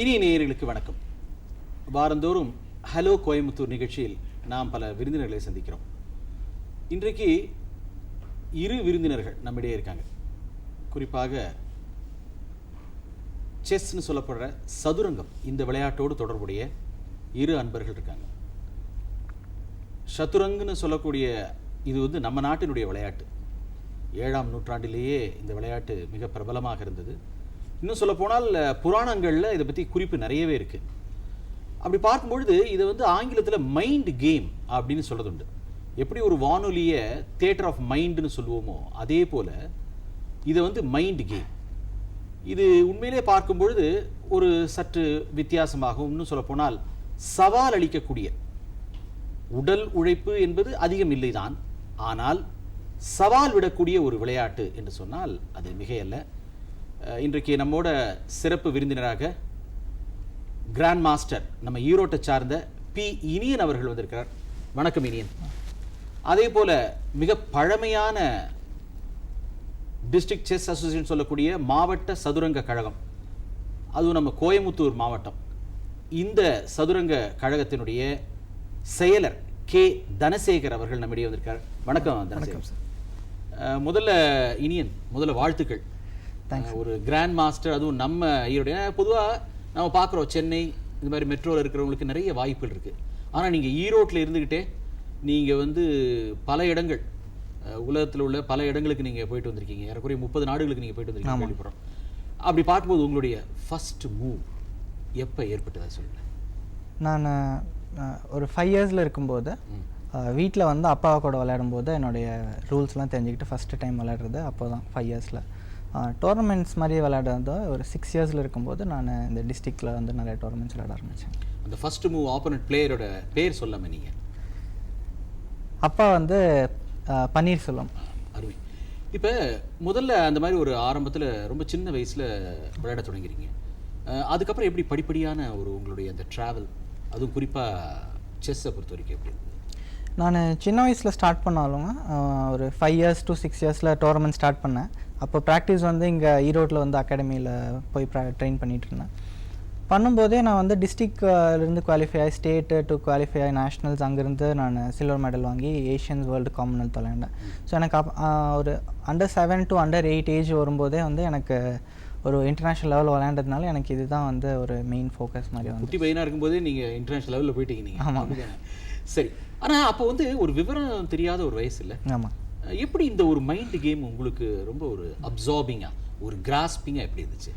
இனிய நேயர்களுக்கு வணக்கம். வாரந்தோறும் ஹலோ கோயம்புத்தூர் நிகழ்ச்சியில் நாம் பல விருந்தினர்களை சந்திக்கிறோம். இன்றைக்கு இரு விருந்தினர்கள் நம்மிடையே இருக்காங்க. குறிப்பாக செஸ்ன்னு சொல்லப்படுற சதுரங்கம் இந்த விளையாட்டோடு தொடர்புடைய இரு அன்பர்கள் இருக்காங்க. சதுரங்குன்னு சொல்லக்கூடிய இது வந்து நம்ம நாட்டினுடைய விளையாட்டு. ஏழாம் நூற்றாண்டிலேயே இந்த விளையாட்டு மிக பிரபலமாக இருந்தது. இன்னும் சொல்லப்போனால் புராணங்களில் இதை பற்றி குறிப்பு நிறையவே இருக்கு. அப்படி பார்க்கும்பொழுது இதை வந்து ஆங்கிலத்தில் மைண்ட் கேம் அப்படின்னு சொல்கிறது உண்டு எப்படி ஒரு வானொலியை தேட்டர் ஆஃப் மைண்டுன்னு சொல்லுவோமோ அதே போல் இதை வந்து மைண்ட் கேம் இது உண்மையிலே பார்க்கும் பொழுது ஒரு சற்று வித்தியாசமாகவும் இன்னும் சொல்லப்போனால் சவால் அளிக்கக்கூடிய உடல் உழைப்பு என்பது அதிகம் இல்லைதான். ஆனால் சவால் விடக்கூடிய ஒரு விளையாட்டு என்று சொன்னால் அது மிகையல்ல. இன்றைக்கு நம்மோட சிறப்பு விருந்தினராக கிராண்ட் மாஸ்டர் நம்ம ஈரோட்டை சார்ந்த பி. இனியன் அவர்கள் வந்திருக்கிறார். வணக்கம் இனியன். அதே போல மிக பழமையான டிஸ்ட்ரிக்ட் செஸ் அசோசியேஷன் சொல்லக்கூடிய மாவட்ட சதுரங்க கழகம். அதுவும் நம்ம கோயமுத்தூர் மாவட்டம். இந்த சதுரங்க கழகத்தினுடைய செயலர் கே. தனசேகர் அவர்கள் நம்மிடையே வந்திருக்கார். வணக்கம் தனசேகர். முதல்ல இனியன் முதல்ல வாழ்த்துக்கள். ஒரு கிராண்ட் மாஸ்டர் அதுவும் நம்ம ஈரோடு பொதுவாக நம்ம பார்க்குறோம் சென்னை இந்த மாதிரி மெட்ரோவில் இருக்கிறவங்களுக்கு நிறைய வாய்ப்புகள் இருக்கு. ஆனால் நீங்கள் ஈரோட்டில் இருந்துக்கிட்டே நீங்கள் வந்து பல இடங்கள் உலகத்தில் உள்ள பல இடங்களுக்கு நீங்கள் போயிட்டு வந்திருக்கீங்க. ஏறக்குறைய முப்பது நாடுகளுக்கு நீங்கள் போயிட்டு வந்திருக்கீங்க கேள்விப்படுறோம். அப்படி பார்க்கும்போது உங்களுடைய ஃபர்ஸ்ட் மூவ் எப்போ ஏற்பட்டதா சொல்லுங்கள் நான் ஒரு ஃபைவ் இயர்ஸில் இருக்கும்போது வீட்டில் வந்து அப்பாவை கூட விளையாடும்போது என்னுடைய ரூல்ஸ்லாம் தெரிஞ்சுக்கிட்டு ஃபஸ்ட்டு டைம் விளையாடுறது அப்போ தான் ஃபைவ் இயர்ஸில் டோர்னமெண்ட்ஸ் மாதிரி விளையாடுறது ஒரு சிக்ஸ் இயர்ஸில் இருக்கும்போது நான் இந்த டிஸ்ட்ரிக்டில் வந்து நிறைய டோர்னமெண்ட்ஸ் விளையாட ஆரம்பித்தேன் அந்த ஃபர்ஸ்ட் மூவ் ஆப்போனட் பிளேயரோட பேர் சொல்லாம நீங்க? அப்பா வந்து அஹ், பன்னீர்செல்வம் அருமை. இப்போ முதல்ல அந்த மாதிரி ஒரு ஆரம்பத்துல ரொம்ப சின்ன வயசுல விளையாட தொடங்கிறீங்க. அதுக்கப்புறம் எப்படி படிப்படியான ஒரு உங்களுடைய அந்த டிராவல் அதுவும் குறிப்பா செஸ்ஸை பொறுத்த வரைக்கும் எப்படி நான் சின்ன வயசில் ஸ்டார்ட் பண்ணாலும் ஒரு ஃபைவ் இயர்ஸ் டு சிக்ஸ் இயர்ஸில் டோர்னமெண்ட் ஸ்டார்ட் பண்ணேன். அப்போ ப்ராக்டிஸ் வந்து இங்கே ஈரோட்டில் வந்து அகாடமியில் போய் ட்ரெயின் பண்ணிட்டு இருந்தேன். பண்ணும்போதே நான் வந்து டிஸ்ட்ரிக்ட்லேருந்து குவாலிஃபை ஆகி ஸ்டேட்டு டு குவாலிஃபை ஆகி நேஷ்னல்ஸ் அங்கேருந்து நான் சில்வர் மெடல் வாங்கி ஏஷியன்ஸ் வேர்ல்டு காமன்வெல்த் விளையாண்டேன். ஸோ எனக்கு அப் ஒரு under seven to under eight age வரும்போதே வந்து எனக்கு ஒரு இன்டர்நேஷ்னல் லெவல் விளையாண்டதுனால எனக்கு இதுதான் வந்து ஒரு மெயின் ஃபோக்கஸ் மாதிரி வந்து குட்டி பையனா இருக்கும்போதே நீங்க இன்டர்நேஷனல் லெவல்ல போயிட்டீங்க நீங்க அப்படிதானே? சரி. ஆனா அப்போ வந்து ஒரு விவரம் தெரியாத ஒரு வயசு இல்ல ஆமாம் எப்படி இந்த ஒரு மைண்ட் கேம் உங்களுக்கு ரொம்ப ஒரு அப்சார்பிங்கா ஒரு கிராஸ்பிங்கா எப்படி இருந்துச்சு?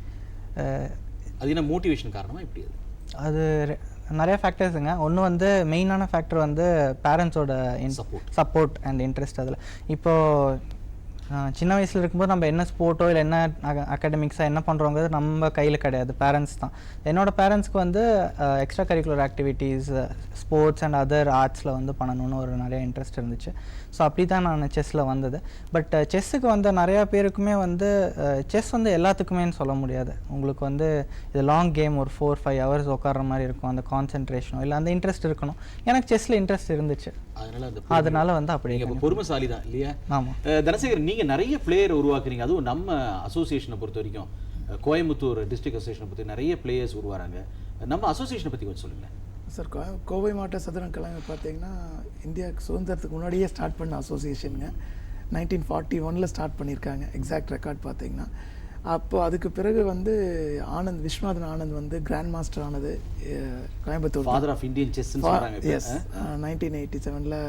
அது என்ன மோட்டிவேஷன் காரணமா எப்படி அது? அது நிறைய ஃபேக்டர்ஸுங்க ஒன்று வந்து மெயினான ஃபேக்டர் வந்து பேரண்ட்ஸோட Support. சப்போர்ட் அண்ட் இன்ட்ரெஸ்ட் அதில். இப்போது சின்ன வயசில் இருக்கும்போது நம்ம என்ன ஸ்போர்ட்டோ இல்லை என்ன அகாடமிக்ஸாக என்ன பண்ணுறோங்கிறது நம்ம கையில் கிடையாது. பேரண்ட்ஸ் தான். என்னோடய பேரண்ட்ஸ்க்கு வந்து extra curricular activities sports and other ஆர்ட்ஸில் வந்து பண்ணணும்னு ஒரு நிறைய இன்ட்ரெஸ்ட் இருந்துச்சு. ஸோ அப்படி தான் நான் செஸ்ஸில் வந்தது. பட் செஸ்ஸுக்கு வந்த நிறையா பேருக்குமே வந்து செஸ் வந்து எல்லாத்துக்குமேன்னு சொல்ல முடியாது. உங்களுக்கு வந்து இது லாங் கேம் ஒரு ஃபோர் ஃபைவ் ஹவர்ஸ் உட்கார்ற மாதிரி இருக்கும். அந்த கான்சென்ட்ரேஷனோ இல்லை அந்த இன்ட்ரெஸ்ட் இருக்கணும். எனக்கு செஸ்ஸில் இன்ட்ரெஸ்ட் இருந்துச்சு. அதனால வந்து அப்படி பொறுமைசாலி தான் இல்லையா? ஆமாம் தனசேகர் நீங்க நிறைய பிளேயர் உருவாக்குறீங்க. அதுவும் நம்ம அசோசியேஷனை பொறுத்த வரைக்கும் கோயம்புத்தூர் டிஸ்ட்ரிக்ட் அசோசியேஷனை பத்தி நிறைய பிளேயர்ஸ் உருவாராங்க நம்ம அசோசியேஷனை பத்தி கொஞ்சம் சொல்லுங்க சார் கோ கோவை மாவட்ட சதுரங்க கழகம் பார்த்தீங்கன்னா இந்தியா சுதந்திரத்துக்கு முன்னாடியே ஸ்டார்ட் பண்ண அசோசியேஷனுங்க நைன்டீன் ஃபார்ட்டி ஒனில் ஸ்டார்ட் பண்ணியிருக்காங்க. எக்ஸாக்ட் ரெக்கார்ட் பார்த்தீங்கன்னா. அப்போ அதுக்கு பிறகு வந்து ஆனந்த் விஸ்வநாதன் ஆனந்த் வந்து கிராண்ட் மாஸ்டர் ஆனது கோயம்புத்தூர் ஃபாதர் ஆஃப் இந்தியன் இப்ப. எஸ் நைன்டீன் எயிட்டி செவனில்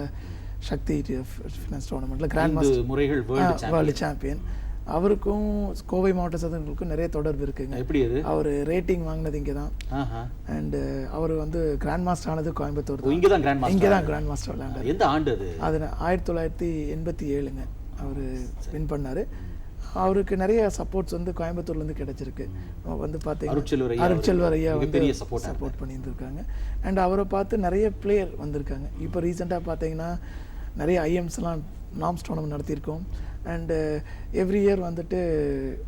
சக்தி ஃபினான்ஸ் டோர்னமெண்ட்டில் கிராண்ட் மாஸ்டர் முறைகள் வேர்ல்டு சாம்பியன் அவருக்கும் கோவை மாவட்ட சதுரங்களுக்கும் நிறைய தொடர்பு இருக்குங்க. எப்படி அது? அவர் ரேட்டிங் வாங்கினது இங்கே தான். அண்டு அவர் வந்து கிராண்ட் மாஸ்டர் ஆனது கோயம்புத்தூர் ஓ, இங்கதான் கிராண்ட் இங்கே தான் கிராண்ட் மாஸ்டர் விளையாண்டார். எந்த ஆண்டு அது? அது ஆயிரத்தி தொள்ளாயிரத்தி எண்பத்தி ஏழுங்க. அவர் வின் பண்ணார். அவருக்கு நிறைய சப்போர்ட்ஸ் வந்து கோயம்புத்தூர்லேருந்து கிடைச்சிருக்கு. வந்து பார்த்தீங்கன்னா அருட்செல்வர் ஐயா வந்து சப்போர்ட் பண்ணியிருந்திருக்காங்க. அண்ட் அவரை பார்த்து நிறைய பிளேயர் வந்திருக்காங்க. இப்போ ரீசெண்டாக பார்த்தீங்கன்னா நிறைய ஐஎம்ஸ்லாம் நாம்ஸ் டோர்னமெண்ட் நடத்தியிருக்கோம். அண்டு எவ்ரி இயர் வந்துட்டு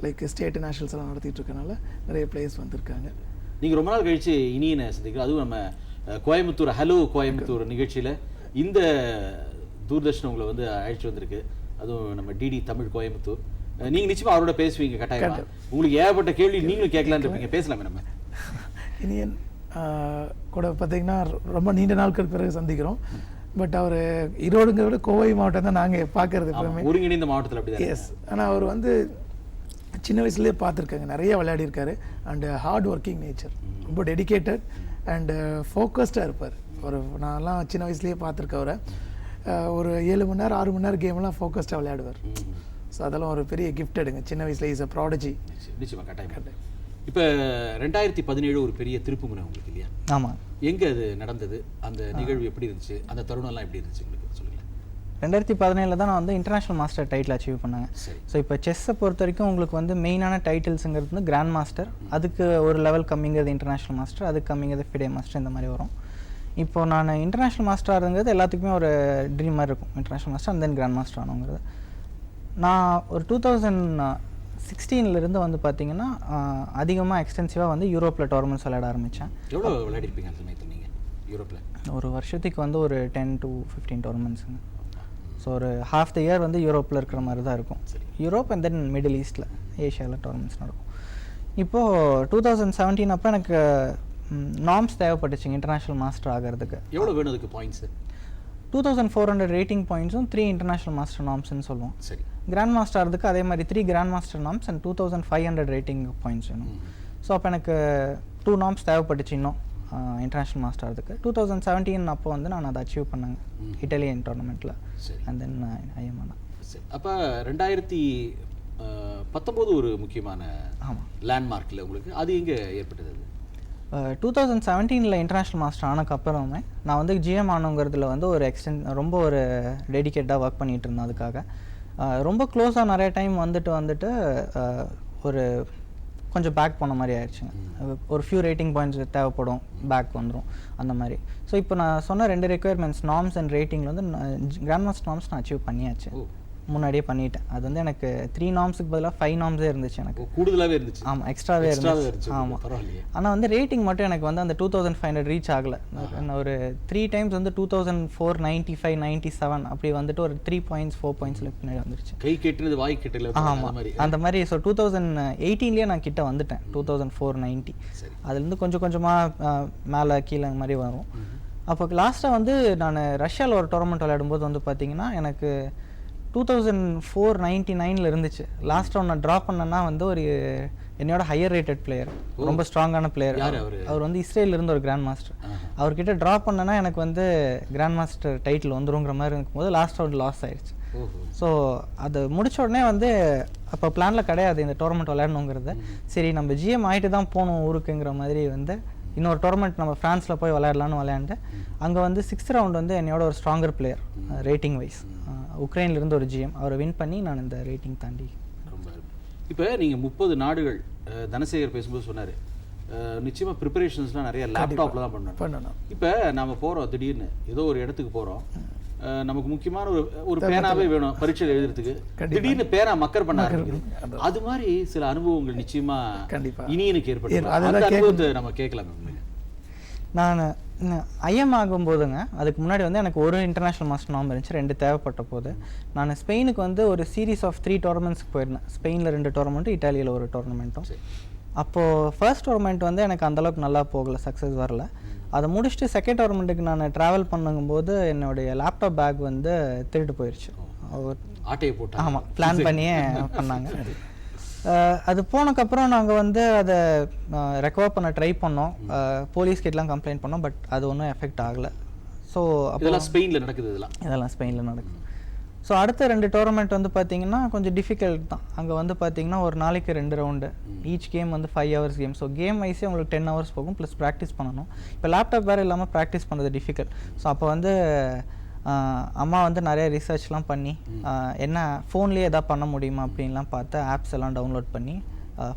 லைக் ஸ்டேட் நேஷனல்ஸ் எல்லாம் நடத்திட்டு இருக்கனால நிறைய பிளேயர்ஸ் வந்திருக்காங்க. நீங்க ரொம்ப நாள் கழிச்சு இனியனை சந்திக்கிறோம். அதுவும் நம்ம கோயம்புத்தூர் ஹலோ கோயம்புத்தூர் நிகழ்ச்சியில இந்த தூர்தர்ஷன் உங்களை வந்து அழைச்சிட்டு வந்திருக்கு. அதுவும் நம்ம டிடி தமிழ் கோயம்புத்தூர். நீங்க நிச்சயமா அவரோட பேசுவீங்க கட்டாயமா. உங்களுக்கு ஏகப்பட்ட கேள்வி நீங்களும் கேட்கலான்னு இருப்பீங்க பேசலாமே நம்ம. இனியன் கூட பார்த்தீங்கன்னா ரொம்ப நீண்ட நாட்கள் பிறகு சந்திக்கிறோம். பட் அவர் ஈரோடுங்கிறத விட கோவை மாவட்டம் தான் நாங்கள் பார்க்கறது எப்பவுமே. ஒருங்கிணைந்த மாவட்டத்தில் அப்படிதான்? எஸ் ஆனால் அவர் வந்து சின்ன வயசுலேயே பார்த்துருக்காங்க. நிறைய விளையாடிருக்காரு அண்டு ஹார்ட் ஒர்க்கிங் நேச்சர் ரொம்ப டெடிகேட்டட் அண்டு ஃபோக்கஸ்டாக இருப்பார். ஒரு நான்லாம் சின்ன வயசுலேயே அஹ், ஒரு ஏழு மணி நேரம் ஆறு மணி நேரம் கேம்லாம் ஃபோக்கஸ்டாக விளையாடுவார். ஸோ அதெல்லாம் ஒரு பெரிய கிஃப்ட் எடுங்க. சின்ன வயசுல இஸ் அ ப்ராடஜி நிச்சயம், நிச்சயமா கட்டாயம். இப்போ ரெண்டாயிரத்தி பதினேழு ஒரு பெரிய திருப்புமுனை உங்களுக்கு இல்லையா? ஆமாம் எங்க அது நடந்தது? அந்த நிகழ்வு எப்படி இருந்துச்சு? அந்த தருணம்லாம் எப்படி இருந்துச்சு? உங்களுக்கு சொல்லுங்களேன். ரெண்டாயிரத்தி பதினேழில் தான் நான் வந்து இன்டர்நேஷனல் மாஸ்டர் டைட்டில் அச்சீவ் பண்ணேன். ஸோ இப்போ செஸ்ஸை பொறுத்த வரைக்கும் உங்களுக்கு வந்து மெயினான டைட்டில்ஸுங்கிறது வந்து கிராண்ட் மாஸ்டர் அதுக்கு ஒரு லெவல் கம்மிங்கிறது இன்டர்நேஷனல் மாஸ்டர் அதுக்கு கம்மிங்கிறது ஃபிடே மாஸ்டர் இந்த மாதிரி வரும். இப்போ நான் இன்டர்நேஷனல் மாஸ்டர் எல்லாத்துக்குமே ஒரு ட்ரீம் மாதிரி இருக்கும். International master and then grand master ஆனுங்கிறது. நான் ஒரு டூ தௌசண்ட் சிக்ஸ்டீன்லேருந்து வந்து பார்த்தீங்கன்னா அதிகமாக எக்ஸ்டென்சிவாக வந்து யூரோப்பில் டோர்னமெண்ட்ஸ் விளையாட ஆரம்பித்தேன் எவ்வளோ விளையாடிருப்பீங்க அந்த சமயத்தில் நீங்க யூரோப்ல ஒரு வருஷத்துக்கு வந்து ஒரு டென் டு ஃபிஃப்டீன் டோர்னமெண்ட்ஸுங்க ஸோ ஒரு ஹாஃப் த இயர் வந்து யூரோப்பில் இருக்கிற மாதிரி தான் இருக்கும். யூரோப் அண்ட் தென் மிடில் ஈஸ்ட்டில் ஏஷியாவில் டோர்னமெண்ட்ஸ் நடக்கும். இப்போது டூ தௌசண்ட் செவன்டீன் அப்போ எனக்கு நார்ம்ஸ் தேவைப்பட்டுச்சுங்க இன்டர்நேஷ்னல் மாஸ்டர் ஆகிறதுக்கு. எவ்வளோ வேணும் அதுக்கு points two thousand four hundred rating பாயிண்ட்ஸும் three international master நார்ம்ஸ்னு சொல்லுவோம். சரி. கிராண்ட் மாஸ்டர் ஆகிறதுக்கு அதே மாதிரி three grand master norms and two thousand five hundred rating points வேணும். ஸோ அப்போ எனக்கு டூ நார்ம்ஸ் தேவைப்பட்டுச்சு இன்னும் இன்டர்நேஷ்னல் மாஸ்டர் ஆகிறதுக்கு டூ தௌசண்ட் செவன்டீன் அப்போ வந்து நான் அதை அச்சீவ் பண்ணேங்க. இட்டாலியன் டோர்னமெண்ட்டில் அண்ட் தென் ஐஎம்ஆனா சரி. அப்போ ரெண்டாயிரத்தி பத்தொம்போது ஒரு முக்கியமான ஆமாம் லேண்ட்மார்க்கில் உங்களுக்கு அது எங்கே ஏற்பட்டது டூ தௌசண்ட் செவன்டீனில் இன்டர்நேஷ்னல் மாஸ்டர் ஆனதுக்கப்புறமே நான் வந்து ஜிஎம் ஆனுங்கிறதுல வந்து ஒரு எக்ஸ்டென் ரொம்ப ஒரு டெடிகேட்டாக ஒர்க் பண்ணிகிட்டு இருந்தேன் அதுக்காக. ரொம்ப க்ளோஸாக நிறைய டைம் வந்துட்டு வந்துட்டு ஒரு கொஞ்சம் பேக் பண்ண மாதிரி ஆயிடுச்சுங்க. ஒரு ஃபியூ ரேட்டிங் பாயிண்ட்ஸ் தேவைப்படும் பேக் வந்துடும் அந்த மாதிரி. ஸோ இப்போ நான் சொன்ன ரெண்டு ரெக்குயர்மெண்ட்ஸ் நார்ம்ஸ் அண்ட் ரேட்டிங்கில் வந்து கிராண்ட் மாஸ்டர் நார்ம்ஸ் நான் அச்சீவ் பண்ணியாச்சு. முன்னாடியே பண்ணிட்டேன். அது வந்து எனக்கு த்ரீ நார்ம்ஸுக்கு பதிலாக ஃபைவ் நார்ம்ஸே இருந்துச்சு எனக்கு. ஓ, கூடுதலாவே இருந்துச்சு. ஆமாம் எக்ஸ்ட்ராவே இருந்துச்சு. ஆமாம் ஆனால் வந்து ரேட்டிங் மட்டும் எனக்கு வந்து அந்த two thousand five hundred reach ஆகலை. நான் ஒரு த்ரீ டைம்ஸ் வந்து two thousand four ninety five ninety seven அப்படி வந்துட்டு ஒரு த்ரீ பாயிண்ட்ஸ் ஃபோர் பாயிண்ட்ஸில் பின்னாடி வந்துருச்சு. கை கெட்டுனது வாய் கெட்டல ஆமாம் அந்த மாதிரி. ஸோ டூ தௌசண்ட் எயிட்டீன்லேயே நான் கிட்ட வந்துட்டேன். டூ தௌசண்ட் ஃபோர் நைன்ட்டி அதுலேருந்து கொஞ்சம் கொஞ்சமாக மேலே கீழே அந்த மாதிரி வரும். அப்போ லாஸ்ட்டாக வந்து நான் ரஷ்யாவில் ஒரு டோர்னமெண்ட் விளையாடும்போது வந்து பார்த்தீங்கன்னா எனக்கு டூ தௌசண்ட் ஃபோர் நைன்ட்டி நைனில் இருந்துச்சு. லாஸ்ட் ரவுண்ட் நான் ட்ராப் பண்ணேன்னா வந்து ஒரு என்னோட ஹையர் ரேட்டட் பிளேயர் ரொம்ப ஸ்ட்ராங்கான பிளேயர் யார் அவரு? வந்து இஸ்ரேல்ல இருந்து ஒரு கிராண்ட் மாஸ்டர். அவர்கிட்ட ட்ராப் பண்ணேன்னா எனக்கு வந்து கிராண்ட் மாஸ்டர் டைட்டில் வந்துருங்கிற மாதிரி இருக்கும்போது லாஸ்ட் ரவுண்ட் லாஸ் ஆயிடுச்சு ஸோ அது முடிச்ச உடனே வந்து அப்போ பிளானில் கிடையாது இந்த டோர்னமெண்ட் விளையாடணுங்கிறது. சரி நம்ம ஜிஎம் ஆகிட்டு தான் போகணும் ஊருக்குங்கிற மாதிரி வந்து இன்னொரு டோர்னமெண்ட் நம்ம ஃப்ரான்ஸில் போய் விளையாடலாம்னு விளையாண்டு அங்கே வந்து சிக்ஸ்த் ரவுண்ட் வந்து என்னோட ஒரு ஸ்ட்ராங்கர் பிளேயர் ரேட்டிங் வைஸ் உக்ரைன்லேருந்து ஒரு ஜிஎம் அவரை வின் பண்ணி நான் இந்த ரேட்டிங் தாண்டி ரொம்ப இப்போ நீங்க முப்பது நாடுகள் தனசேகர் பேசும்போது சொன்னாரு. அஹ், நிச்சயமா ப்ரிப்பரேஷன்ஸ்லாம் நிறைய லேப்டாப்ல தான் பண்ணணும். பண்ணணும். இப்போ நாம போறோம் திடீர்னு ஏதோ ஒரு இடத்துக்கு போறோம். அஹ், நமக்கு முக்கியமான ஒரு ஒரு பேனாவே வேணும் பரீட்சையில் எழுதுறதுக்கு. திடீர்னு பேனா மக்கர் பண்ண அது மாதிரி சில அனுபவங்கள் நிச்சயமா கண்டிப்பா. இனியனுக்கு ஏற்பட்டு அதுதான் அந்த அனுபவத்தை நம்ம கேட்கலாம் நான் ஐஎம் ஆகும்போதுங்க அதுக்கு முன்னாடி வந்து எனக்கு ஒரு இன்டர்நேஷ்னல் மாஸ்டர் நாம இருந்துச்சு ரெண்டு தேவைப்பட்ட போது. நான் ஸ்பெயினுக்கு வந்து ஒரு சீரீஸ் ஆஃப் த்ரீ டோர்னமெண்ட்ஸ்க்கு போயிருந்தேன். ஸ்பெயினில் ரெண்டு டோர்னமெண்ட்டும் இட்டாலியில் ஒரு டோர்னமெண்ட்டும். அப்போது ஃபர்ஸ்ட் டோர்னமெண்ட் வந்து எனக்கு அந்தளவுக்கு நல்லா போகல சக்ஸஸ் வரல. அதை முடிச்சுட்டு செகண்ட் டோர்னமெண்ட்டுக்கு நான் ட்ராவல் பண்ணும்போது என்னுடைய லேப்டாப் பேக் வந்து திருட்டு போயிடுச்சு அவர் ஆட்டையை போட்டு ஆமாம் பிளான் பண்ணியே பண்ணாங்க. அது போனக்கப்புறம் நாங்கள் வந்து அதை ரெக்கவர் பண்ண ட்ரை பண்ணோம். போலீஸ் கிட்டலாம் கம்ப்ளைண்ட் பண்ணோம் பட் அது ஒன்றும் எஃபெக்ட் ஆகலை. ஸோ அப்போ இதெல்லாம் ஸ்பெயின்ல நடக்குது இதெல்லாம். இதெல்லாம் ஸ்பெயினில் நடக்குது. ஸோ அடுத்த ரெண்டு டோர்னமெண்ட் வந்து பார்த்தீங்கன்னா கொஞ்சம் டிஃபிகல்ட் தான். அங்கே வந்து பார்த்தீங்கன்னா ஒரு நாளைக்கு ரெண்டு ரவுண்டு ஈச் கேம் வந்து five hours game so game வைஸே உங்களுக்கு டென் ஹவர்ஸ் போகும் ப்ளஸ் ப்ராக்டிஸ் பண்ணணும். இப்போ லேப்டாப் வேறு இல்லாமல் ப்ராக்டிஸ் பண்ணுறது டிஃபிகல்ட் ஸோ அப்போ வந்து அம்மா வந்து நிறைய ரிசர்ச்லாம் பண்ணி என்ன ஃபோன்லேயே எதாவது பண்ண முடியுமா அப்படின்லாம் பார்த்து ஆப்ஸ் எல்லாம் டவுன்லோட் பண்ணி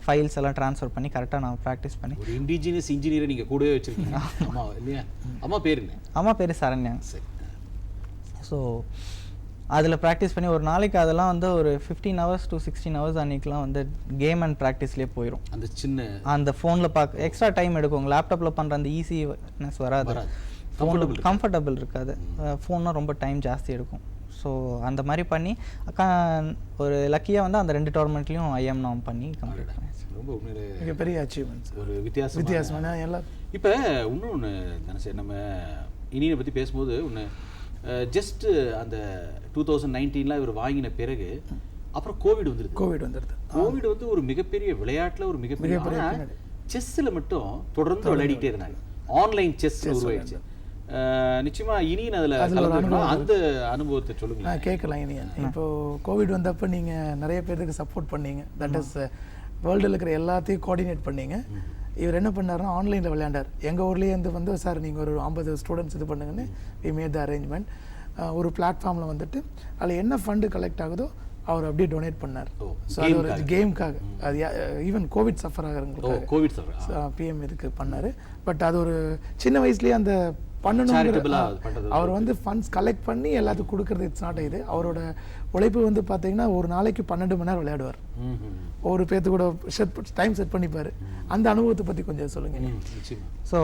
ஃபைல்ஸ் எல்லாம் ட்ரான்ஸ்ஃபர் பண்ணி கரெக்டாக நான் ப்ராக்டிஸ் பண்ணி. ஒரு இண்டிஜினியஸ் இன்ஜினியரை நீங்க கூடவே வச்சிருக்கீங்க. அம்மா இல்லையா? அம்மா பேர் என்ன? அம்மா பேர் சரண்யாங்க சரி. ஸோ அதில் ப்ராக்டிஸ் பண்ணி ஒரு நாளைக்கு அதெல்லாம் வந்து ஒரு fifteen hours to sixteen hours அன்றைக்கெலாம் வந்து கேம் அண்ட் ப்ராக்டிஸ்லேயே போயிடும் அந்த சின்ன அந்த ஃபோனில் பார்க்க எக்ஸ்ட்ரா டைம் எடுக்கும். லேப்டாப்பில் பண்ணுற அந்த ஈஸினஸ் வராது. ஃபோனில் கம்ஃபர்டபுள் இருக்காது. ஃபோன்னா ரொம்ப டைம் ஜாஸ்தி எடுக்கும். ஸோ அந்த மாதிரி பண்ணி அக்கா- ஒரு லக்கியாக வந்து அந்த ரெண்டு டோர்னமெண்ட்லேயும் ஐஎம் நாம் பண்ணி கம்ப்ளீட் ரொம்ப உண்மையிலே மிகப்பெரிய அச்சீவ்மெண்ட்ஸ் ஒரு வித்தியாசம் வித்தியாசமான எல்லாம் இப்போ இன்னொன்று தனசே நம்ம இனியை பற்றி பேசும்போது ஒன்று ஜஸ்ட் அந்த டூ தௌசண்ட் நைன்டீனில் இவர் வாங்கின பிறகு அப்புறம் கோவிட் வந்துருது. கோவிட் வந்துடுது கோவிட் வந்து ஒரு மிகப்பெரிய விளையாட்டுல ஒரு மிகப்பெரிய செஸ்ஸில் மட்டும் தொடர்ந்து விளையாடிட்டே இருந்தாங்க. ஆன்லைன் செஸ் உருவாயிடுச்சு. நிச்சயமா இனியும் அதில் அந்த அனுபவத்தை சொல்லுங்களேன். நான் கேட்கலாம் இனி இப்போ கோவிட் வந்தப்போ நீங்கள் நிறைய பேருக்கு சப்போர்ட் பண்ணீங்க. தட் இஸ் வேர்ல்டில் இருக்கிற எல்லாத்தையும் கோஆர்டினேட் பண்ணீங்க. இவர் என்ன பண்ணாருன்னா ஆன்லைனில் விளையாண்டார். எங்கள் ஊர்லேயே இருந்து வந்து சார் நீங்கள் ஒரு ஐம்பது ஸ்டூடெண்ட்ஸ் இது பண்ணுங்கன்னு வி மேட் த அரேஞ்ச்மெண்ட் ஒரு பிளாட்ஃபார்மில் வந்துட்டு அதில் என்ன ஃபண்டு கலெக்ட் ஆகுதோ அவர் அப்படியே டொனேட் பண்ணார். ஸோ அது ஒரு கேமுக்காக அது ஈவன் கோவிட் சஃபர் ஆகிறவங்களுக்கு கோவிட் பிஎம் இதுக்கு பண்ணாரு. பட் அது ஒரு சின்ன வயசுலயே அந்த பண்றது. அவர் வந்து ஃபண்ட்ஸ் கலெக்ட் பண்ணி எல்லாத்துக்கும் கொடுக்கறது இட்ஸ் நாட் இது. அவரோட உழைப்பு வந்து பார்த்தீங்கன்னா ஒரு நாளைக்கு பன்னெண்டு மணி நேரம் விளையாடுவார். ம் ம், ஒரு பேர்த்து கூட செட் டைம் செட் பண்ணிப்பாரு. அந்த அனுபவத்தை பற்றி கொஞ்சம் சொல்லுங்க. ஸோ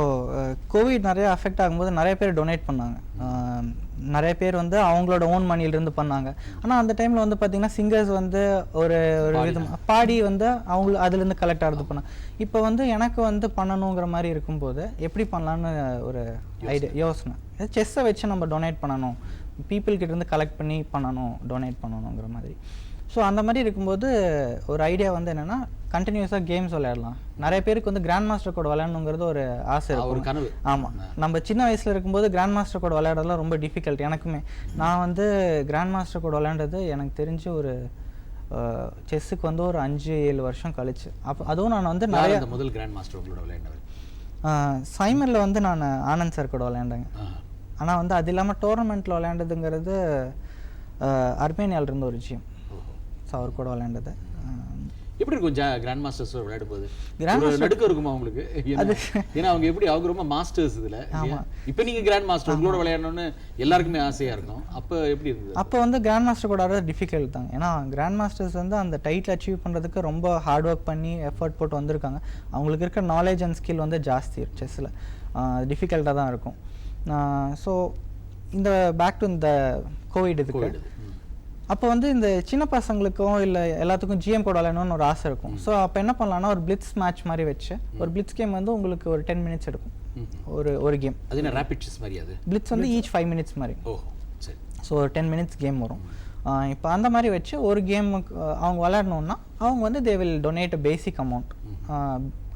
கோவிட் நிறைய அஃபெக்ட் ஆகும்போது நிறைய பேர் டொனேட் பண்ணாங்க. நிறைய பேர் வந்து அவங்களோட ஓன் மணியிலிருந்து பண்ணாங்க. ஆனால் அந்த டைமில் வந்து பார்த்தீங்கன்னா சிங்கர்ஸ் வந்து ஒரு ஒரு விதமாக பாடி வந்து அவங்க அதுலேருந்து கலெக்ட் ஆகிறது பண்ணாங்க இப்போ வந்து எனக்கு வந்து பண்ணணுங்கிற மாதிரி இருக்கும்போது எப்படி பண்ணலான்னு ஒரு ஐடியா யோசனை. செஸ்ஸை வச்சு நம்ம டொனேட் பண்ணணும். இருந்து கலெக்ட் பண்ணி பண்ணணும் டொனேட் பண்ணணுங்கிற மாதிரி. ஸோ அந்த மாதிரி இருக்கும்போது ஒரு ஐடியா வந்து என்னென்னா கண்டினியூஸாக கேம்ஸ் விளையாடலாம். நிறைய பேருக்கு வந்து கிராண்ட் மாஸ்டர் கூட விளையாடணுங்கிறது ஒரு ஆசை ஒரு இருக்கும். கனவு. ஆமாம் நம்ம சின்ன வயசில் இருக்கும்போது கிராண்ட் மாஸ்டர் கூட விளையாடுறதுலாம் ரொம்ப டிஃபிகல்ட் எனக்குமே. நான் வந்து கிராண்ட் மாஸ்டர் கூட விளையாண்டது எனக்கு தெரிஞ்சு ஒரு செஸ்ஸுக்கு வந்து ஒரு அஞ்சு ஏழு வருஷம் கழிச்சு. அப்போ அதுவும் நான் வந்து நிறைய முதல் கிராண்ட் மாஸ்டர் உங்களோட விளையாண்டவர்? சைமனில் வந்து நான் ஆனந்த் சார் கூட விளையாண்டேங்க. ஆனால் வந்து அது இல்லாமல் டோர்னமெண்ட்டில் விளையாண்டதுங்கிறது அர்மேனியால இருந்த ஒரு விஷயம். ஸோ அவர் கூட விளையாண்டது. எப்படி இருக்கும் ஜா கிராண்ட் மாஸ்டர்ஸ் விளையாடும் போது நடுக்கம் இருக்குமா உங்களுக்கு? ஏன்னா- ஏன்னா அவங்க எப்படி அவங்க ரொம்ப மாஸ்டர்ஸ் இதுல இல்லையா? இப்ப நீங்க கிராண்ட் மாஸ்டர் உங்களோட விளையாடணும்னு எல்லாருக்குமே ஆசையா இருக்கும். அப்ப எப்படி இருந்தது? அப்போ வந்து கிராண்ட் மாஸ்டர் கூட ஆடுறது டிஃபிகல்ட் தாங்க. ஏன்னா கிராண்ட் மாஸ்டர்ஸ் வந்து அந்த டைட்டில் அச்சீவ் பண்ணுறதுக்கு ரொம்ப ஹார்ட் ஒர்க் பண்ணி எஃபர்ட் போட்டு வந்திருக்காங்க. அவங்களுக்கு இருக்க நாலேஜ் அண்ட் ஸ்கில் வந்து ஜாஸ்தி செஸ்ஸில் டிஃபிகல்ட்டாக தான் இருக்கும். ஸோ இந்த பேக் டு இந்த கோவிட் இதுக்கு. அப்போ வந்து இந்த சின்ன பசங்களுக்கும் இல்லை எல்லாத்துக்கும் ஜிஎம் கூட விளையாடணும்னு ஒரு ஆசை இருக்கும். ஸோ அப்போ என்ன பண்ணலாம்னா ஒரு பிளிட்ஸ் மேட்ச் மாதிரி வச்சு ஒரு பிளிட்ஸ் கேம் வந்து உங்களுக்கு ஒரு டென் மினிட்ஸ் எடுக்கும். ஒரு ஒரு கேம் அது என்ன ரேபிட் செஸ் மாதிரி அது? பிளிட்ஸ் வந்து ஈச் ஃபைவ் மினிட்ஸ் மாதிரி. சரி. ஸோ ஒரு டென் மினிட்ஸ் கேம் வரும். இப்போ அந்த மாதிரி வச்சு ஒரு கேமுக்கு அவங்க விளையாடணுன்னா அவங்க வந்து they will donate basic amount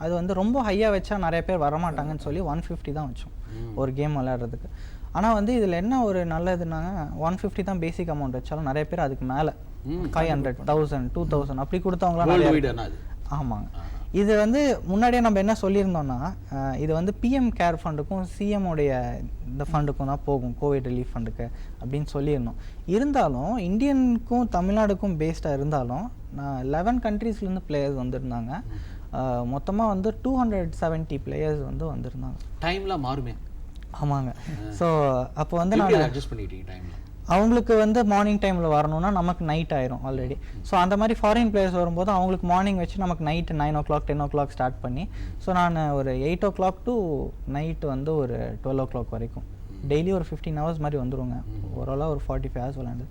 அது வந்து ரொம்ப ஹையாக வச்சா நிறைய பேர் வரமாட்டாங்கன்னு சொல்லி ஒன் ஃபிஃப்டி தான் வச்சோம். ஒரு கேம் விளையாடுறதுக்கு. ஆனால் வந்து இதில் என்ன ஒரு நல்லதுனாங்க ஒன் ஃபிஃப்டி தான் பேசிக் அமௌண்ட் வச்சாலும் நிறைய பேர் அதுக்கு மேலே. Five hundred thousand two thousand அப்படி கொடுத்தவங்களாம் ஆமாங்க. இது வந்து முன்னாடியே நம்ம என்ன சொல்லியிருந்தோம்னா இது வந்து பிஎம் கேர் ஃபண்டுக்கும் சிஎம் உடைய இந்த ஃபண்டுக்கும் தான் போகும் கோவிட் ரிலீஃப் ஃபண்டுக்கு அப்படின்னு சொல்லியிருந்தோம். இருந்தாலும் இந்தியனுக்கும் தமிழ்நாடுக்கும் பேஸ்டாக இருந்தாலும் நான் லெவன் கண்ட்ரீஸ்லேருந்து பிளேயர்ஸ் வந்திருந்தாங்க. மொத்தமாக வந்து டூ ஹண்ட்ரட் செவன்ட்டி பிளேயர்ஸ் வந்து வந்திருந்தாங்க. டைம்லாம் மாறுமே. ஆமாங்க. ஸோ அப்போ வந்து நான் அட்ஜஸ்ட் பண்ணிட்டீங்க டைம்ல அவங்களுக்கு வந்து மார்னிங் டைமில் வரணும்னா நமக்கு நைட் ஆயிரும் ஆல்ரெடி ஸோ அந்த மாதிரி ஃபாரின் பிளேயர்ஸ் வரும்போது அவங்களுக்கு மார்னிங் வச்சு நமக்கு night nine o'clock ten o'clock start பண்ணி ஸோ நான் ஒரு eight o'clock to night வந்து ஒரு டுவெல் ஓ கிளாக் வரைக்கும் டெய்லி ஒரு ஃபிஃப்டீன் ஹவர்ஸ் மாதிரி வந்துருங்க. ஓரளவு ஒரு ஃபார்ட்டி ஃபைவ் ஹவர்ஸ் விளையாண்டு.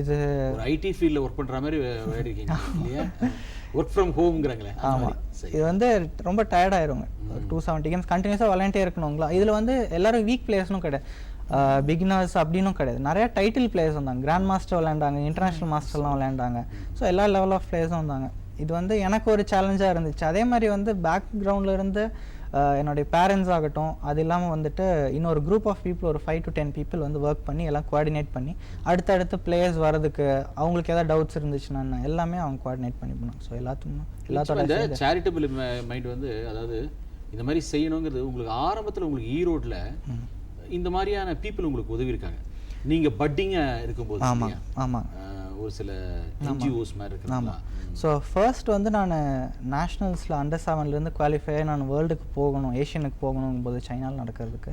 இது ஐடி ஃபீல்டில் ஒர்க் பண்ற மாதிரி இல்லையா? ஒர்க் ஃப்ரம் ஹோம்ங்கிறாங்களே ஆமாம் இது வந்து ரொம்ப டயர்ட் ஆயிருங்க. டூ செவன்ட்டி கேம்ஸ் கண்டினியூஸாக விளையாண்டே இருக்கணுங்களா? இதில் வந்து எல்லாரும் வீக் பிளேயர்ஸ்னும் கிடையாது. பிகினர்ஸ் அப்படின்னும் கிடையாது. நிறைய டைட்டில் பிளேயர்ஸ் வந்தாங்க. கிராண்ட் மாஸ்டர் விளையாண்டாங்க இன்டர்நேஷ்னல் மாஸ்டர்லாம் விளையாண்டாங்க. ஸோ எல்லா லெவல் ஆஃப் பிளேயர்ஸும் வந்தாங்க. இது வந்து எனக்கு ஒரு சேலஞ்சாக இருந்துச்சு. அதே மாதிரி வந்து பேக் இருந்து என்னுடைய பேரண்ட்ஸ் ஆகட்டும் அது இல்லாமல் வந்துட்டு இன்னொரு குரூப் ஆஃப் பீப்புள் ஒரு ஃபைவ் டு டென் பீப்புள் வந்து ஒர்க் பண்ணி எல்லாம் கோஆர்டினேட் பண்ணி அடுத்தடுத்து பிளேயர்ஸ் வரதுக்கு அவங்களுக்கு ஏதாவது டவுட்ஸ் இருந்துச்சுன்னா எல்லாமே அவங்க கோஆர்டினேட் பண்ணி பண்ணாங்க ஸோ எல்லாத்துக்கும் எல்லாத்தோட சேரிட்டபிள் மைண்ட் வந்து அதாவது இந்த மாதிரி செய்யணுங்கிறது உங்களுக்கு ஆரம்பத்துல உங்களுக்கு ஈரோட்ல இந்த மாதிரியான பீப்புள் உங்களுக்கு உதவி இருக்காங்க நீங்க பட்டிங்கா இருக்கும்போது ஆமாம்? ஆமாம் ஒரு சில என்ஜிஓஸ் மாதிரி இருக்கிறாங்களா ஸோ ஃபர்ஸ்ட் வந்து நான் நேஷ்னல்ஸில் அண்டர் செவன்லேருந்து குவாலிஃபை நான் வேர்ல்டுக்கு போகணும் ஏஷியனுக்கு போகணும் போது சைனாவில் நடக்கிறதுக்கு.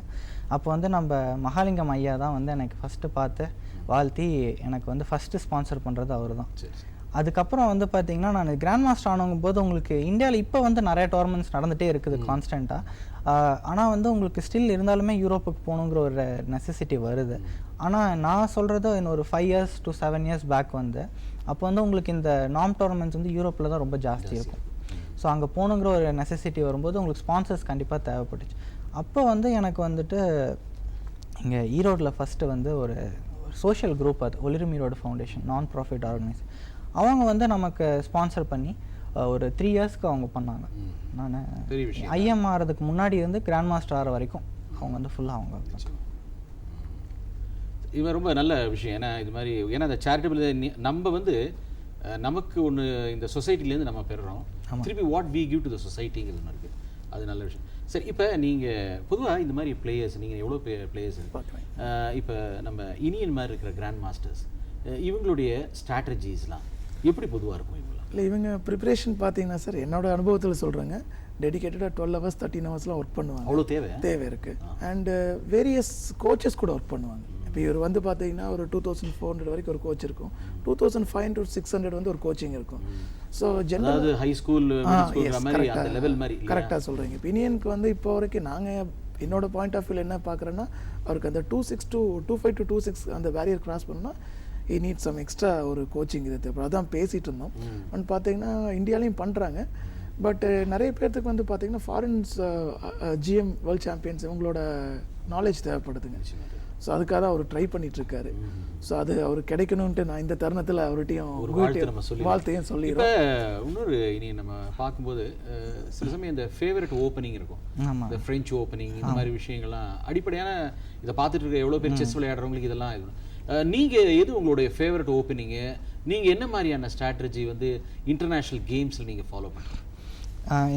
அப்போ வந்து நம்ம மகாலிங்கம் ஐயா தான் வந்து எனக்கு ஃபஸ்ட்டு பார்த்து வாழ்த்தி எனக்கு வந்து ஃபஸ்ட்டு ஸ்பான்சர் பண்ணுறது அவர் தான். அதுக்கப்புறம் வந்து பார்த்தீங்கன்னா நான் கிராண்ட் மாஸ்டர் ஆனவங்க போது உங்களுக்கு இந்தியாவில் இப்போ வந்து நிறைய டோர்னமெண்ட்ஸ் நடந்துகிட்டே இருக்குது கான்ஸ்டண்ட்டாக ஆனால் வந்து உங்களுக்கு ஸ்டில் இருந்தாலுமே யூரோப்புக்கு போகணுங்கிற ஒரு நெசசிட்டி வருது. ஆனால் நான் சொல்கிறது இன்னொரு five years to seven years back வந்து அப்போ வந்து உங்களுக்கு இந்த நாம் டோர்னமெண்ட்ஸ் வந்து யூரோப்பில் தான் ரொம்ப ஜாஸ்தி இருக்கும். ஸோ அங்கே போகணுங்கிற ஒரு நெசசிட்டி வரும்போது உங்களுக்கு ஸ்பான்சர்ஸ் கண்டிப்பாக தேவைப்பட்டுச்சு. அப்போ வந்து எனக்கு வந்துட்டு இங்கே ஈரோட்டில் ஃபஸ்ட்டு வந்து ஒரு சோஷியல் குரூப் அது Olirum Erode foundation non profit organise அவங்க வந்து நமக்கு ஸ்பான்சர் பண்ணி ஒரு த்ரீ இயர்ஸ்க்கு அவங்க பண்ணாங்க. நான் ஐஎம் ஆகிறதுக்கு முன்னாடி இருந்து கிராண்ட் மாஸ்டர் ஆகிற வரைக்கும் அவங்க வந்து ஃபுல்லாக அவங்க. இது ரொம்ப நல்ல விஷயம். ஏன்னா இது மாதிரி ஏன்னா இந்த சேரிட்டபிள் நம்ம வந்து நமக்கு ஒன்று இந்த சொசைட்டிலேருந்து நம்ம பெறுறோம். திருப்பி what we give to the சொசைட்டிங்கிறது இருக்குது அது நல்ல விஷயம். சரி இப்போ நீங்கள் பொதுவாக இந்த மாதிரி பிளேயர்ஸ் நீங்கள் எவ்வளோ பிளேயர்ஸ் இப்போ நம்ம இனியன் மாதிரி இருக்கிற கிராண்ட் மாஸ்டர்ஸ் இவங்களுடைய ஸ்ட்ராட்டஜிஸ்லாம் எப்படி பொதுவாக இருக்கும்? இவங்களாம் இல்லை இவங்க ப்ரிப்பரேஷன் பார்த்தீங்கன்னா சார் என்னோட அனுபவத்தில் சொல்கிறேங்க டெடிகேட்டடாக டுவெல் ஹவர்ஸ் தேர்ட்டின் ஹவர்ஸ்லாம் ஒர்க் பண்ணுவாங்க. அவ்வளோ தேவை? தேவை இருக்குது அண்டு வேரியஸ் கோச்சஸ் கூட ஒர்க் பண்ணுவாங்க. இப்போ இவர் வந்து பார்த்தீங்கன்னா ஒரு டூ தௌசண்ட் ஃபோர் ஹண்ட்ரட் வரைக்கும் ஒரு கோச் இருக்கும். Two thousand five hundred six hundred வந்து ஒரு கோச்சிங் இருக்கும். So general high school? கரெக்டாக சொல்கிறீங்க இப்போ இனியனுக்கு வந்து இப்போ வரைக்கும் நாங்கள் என்னோட பாயிண்ட் ஆஃப் வியூவில் என்ன பார்க்குறேன்னா அவருக்கு அந்த two six two two five to two six அந்த பேரியர் கிராஸ் பண்ணணும்னா இ நீட் சம் எக்ஸ்ட்ரா ஒரு கோச்சிங் இது. தேவை அதான் பேசிகிட்டு இருந்தோம். அண்ட் பார்த்தீங்கன்னா இந்தியாலையும் பண்ணுறாங்க பட் நிறைய பேர்த்துக்கு வந்து பார்த்தீங்கன்னா ஃபாரின்ஸ் ஜிஎம் வேர்ல்ட் சாம்பியன்ஸ் இவங்களோட நாலேஜ் தேவைப்படுதுங்க. ஸோ அதுக்காக தான் அவர் ட்ரை பண்ணிட்டு இருக்காரு ஸோ அது அவர் கிடைக்கணும்ட்டு நான் இந்த தருணத்தில் அவர்கிட்டையும் ஒரு உங்கள்கிட்டயும் வாழ்த்து நம்ம சொல்லி வாழ்த்தையும் சொல்லி இப்போ இன்னொரு இனி நம்ம பார்க்கும்போது சில சமயம் இந்த ஃபேவரட் ஓப்பனிங் இருக்கும். இந்த ஃப்ரெஞ்ச் ஓப்பனிங் இந்த மாதிரி விஷயங்கள்லாம் அடிப்படையான இதை பார்த்துட்டு இருக்க எவ்வளோ பேர் செஸ் விளையாடுறவங்களுக்கு இதெல்லாம் இது. அஹ், நீங்க எது உங்களுடைய ஃபேவரட் ஓப்பனிங்கு நீங்க என்ன மாதிரியான ஸ்ட்ராட்டஜி வந்து இன்டர்நேஷனல் கேம்ஸில் நீங்க ஃபாலோ பண்ணுறீங்க